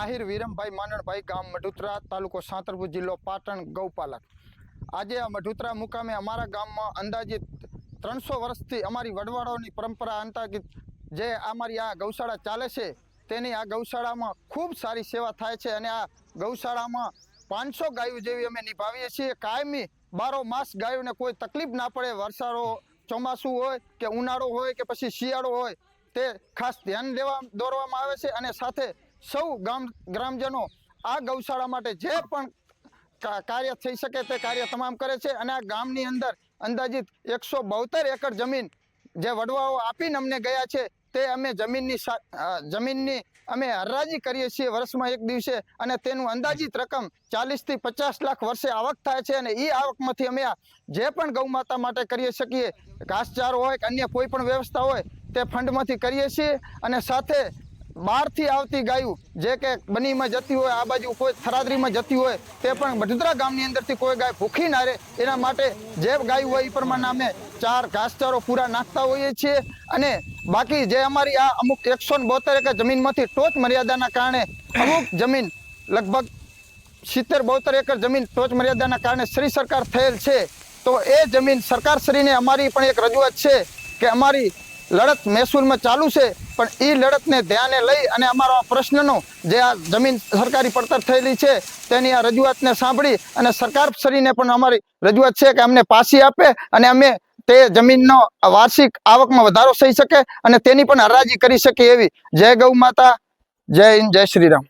આહિર વિરમભાઈ માનણભાઈ ગામ મઢુતરા તાલુકો સાંતરપુર જિલ્લો પાટણ, ગૌપાલક. આજે આ મઢુતરા મુકામે અમારા ગામમાં અંદાજિત ત્રણસો વર્ષથી અમારી વડવાળોની પરંપરા અંતર્ગત જે અમારી આ ગૌશાળા ચાલે છે, તેની આ ગૌશાળામાં ખૂબ સારી સેવા થાય છે અને આ ગૌશાળામાં પાંચસો ગાયો જેવી અમે નિભાવીએ છીએ. કાયમી બારો માસ ગાયોને કોઈ તકલીફ ના પડે, વરસાદો ચોમાસું હોય કે ઉનાળો હોય કે પછી શિયાળો હોય, તે ખાસ ધ્યાન દેવા દોરવામાં આવે છે અને સાથે સૌ ગામ ગ્રામજનો આ ગૌશાળા માટે જે પણ કાર્ય થઈ શકે તે કાર્ય તમામ કરે છે અને આ ગામની અંદર અંદાજિત એકસો બોતેર એકર જમીન જે વડવાઓ આપીને અમને ગયા છે તે અમે જમીનની જમીનની અમે હરરાજી કરીએ છીએ વર્ષમાં એક દિવસે અને તેનું અંદાજિત રકમ ચાલીસથી પચાસ લાખ વર્ષે આવક થાય છે અને એ આવકમાંથી અમે જે પણ ગૌમાતા માટે કરી શકીએ, ઘાસચારો હોય કે અન્ય કોઈ પણ વ્યવસ્થા હોય તે ફંડમાંથી કરીએ છીએ અને સાથે બહારથી આવતી ગાયું, જે કે બનીમાં જતી હોય, આ બાજુ કોઈ થરાદરીમાં જતી હોય, તે પણ બઢુદરા ગામની અંદરથી કોઈ ગાય ભૂખી ના રહે. એના માટે જે ગાય હોય એ પ્રમાણે અમે ચાર ઘાસચારો પૂરા નાખતા હોઈએ છીએ. અને બાકી જે અમારી આ અમુક એકસો બોતેર એકર જમીનમાંથી ટોચ મર્યાદાના કારણે અમુક જમીન, લગભગ સિત્તેર બોતેર એકર જમીન ટોચ મર્યાદાના કારણે શ્રી સરકાર થયેલ છે, તો એ જમીન સરકારશ્રીને અમારી પણ એક રજૂઆત છે કે અમારી લડત મહેસૂલમાં ચાલુ છે, પણ એ લડતને ધ્યાને લઈ અને અમારો આ પ્રશ્નનો જે આ જમીન સરકારી પડતર થયેલી છે, તેની આ રજૂઆતને સાંભળી અને સરકારશ્રીને પણ અમારી રજૂઆત છે કે અમને પાછી આપે અને અમે તે જમીનનો વાર્ષિક આવકમાં વધારો થઈ શકે અને તેની પણ હરાજી કરી શકીએ એવી. જય ગૌ માતા, જય હિન્દ, જય શ્રી રામ.